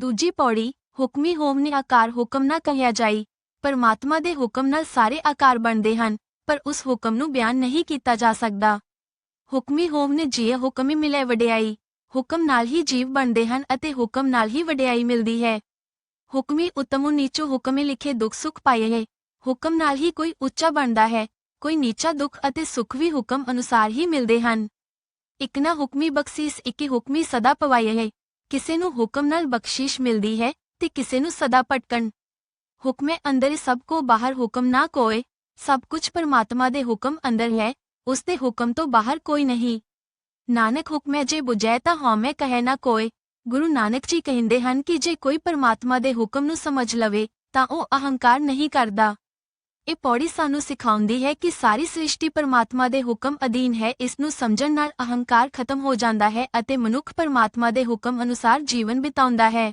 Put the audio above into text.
ਦੂਜੀ ਪੌੜੀ ਹੁਕਮੀ ਹੋਮ ਨੇ ਆਕਾਰ ਹੁਕਮ ਨਾ ਕਹਿਆ ਜਾਈ। ਪਰਮਾਤਮਾ ਦੇ ਹੁਕਮ ਨਾਲ ਸਾਰੇ ਆਕਾਰ ਬਣਦੇ ਹਨ, ਪਰ ਉਸ ਹੁਕਮ ਨੂੰ ਬਿਆਨ ਨਹੀਂ ਕੀਤਾ ਜਾ ਸਕਦਾ। ਹੁਕਮੀ ਹੋਮ ਨੇ ਜੀਏ ਹੁਕਮੀ ਮਿਲੇ ਵਡਿਆਈ, ਹੁਕਮ ਨਾਲ ਹੀ ਜੀਵ ਬਣਦੇ ਹਨ ਅਤੇ ਹੁਕਮ ਨਾਲ ਹੀ ਵਡਿਆਈ ਮਿਲਦੀ ਹੈ। ਹੁਕਮੀ ਉਤਮੁ ਨੀਚੋ ਹੁਕਮੇ ਲਿਖੇ ਦੁੱਖ ਸੁਖ ਪਾਏ ਹੈ ਹੁਕਮ ਨਾਲ ਹੀ ਕੋਈ ਉੱਚਾ ਬਣਦਾ ਹੈ, ਕੋਈ ਨੀਚਾ ਦੁੱਖ ਅਤੇ ਸੁਖ ਵੀ ਹੁਕਮ ਅਨੁਸਾਰ ਹੀ ਮਿਲਦੇ ਹਨ। ਇਕ ਨਾ ਹੁਕਮੀ ਬਖਸ਼ੀਸ, ਇਕੀ ਹੁਕਮੀ ਸਦਾ ਪਵਾਏ ਹੈ ਕਿਸੇ ਨੂੰ ਹੁਕਮ ਨਾਲ ਬਖਸ਼ਿਸ਼ ਮਿਲਦੀ ਹੈ ਤੇ ਕਿਸੇ ਨੂੰ ਸਦਾ ਪਟਕਣ ਹੁਕਮੇ ਅੰਦਰ ਸਭ ਕੋ ਬਾਹਰ ਹੁਕਮ ਨਾ ਕੋਏ ਸਭ ਕੁਝ ਪਰਮਾਤਮਾ ਦੇ ਹੁਕਮ ਅੰਦਰ ਹੈ ਉਸ ਦੇ ਹੁਕਮ ਤੋਂ ਬਾਹਰ ਕੋਈ ਨਹੀਂ ਨਾਨਕ ਹੁਕਮੇ ਜੇ ਬੁਝੈ ਤਾਂ ਹਉਮੈ ਕਹੈ ਨਾ ਕੋਏ ਗੁਰੂ ਨਾਨਕ ਜੀ ਕਹਿੰਦੇ ਹਨ ਕਿ ਜੇ ਕੋਈ ਪਰਮਾਤਮਾ ਦੇ ਹੁਕਮ ਨੂੰ ਸਮਝ ਲਵੇ ਤਾਂ ਉਹ ਅਹੰਕਾਰ ਨਹੀਂ ਕਰਦਾ ਇਹ ਪੌੜੀ ਸਾਨੂੰ ਸਿਖਾਉਂਦੀ ਹੈ ਕਿ ਸਾਰੀ ਸ੍ਰਿਸ਼ਟੀ ਪਰਮਾਤਮਾ ਦੇ ਹੁਕਮ ਅਧੀਨ ਹੈ, ਇਸ ਨੂੰ ਸਮਝਣ ਨਾਲ ਅਹੰਕਾਰ ਖਤਮ ਹੋ ਜਾਂਦਾ ਹੈ ਅਤੇ ਮਨੁੱਖ ਪਰਮਾਤਮਾ ਦੇ ਹੁਕਮ ਅਨੁਸਾਰ ਜੀਵਨ ਬਿਤਾਉਂਦਾ ਹੈ।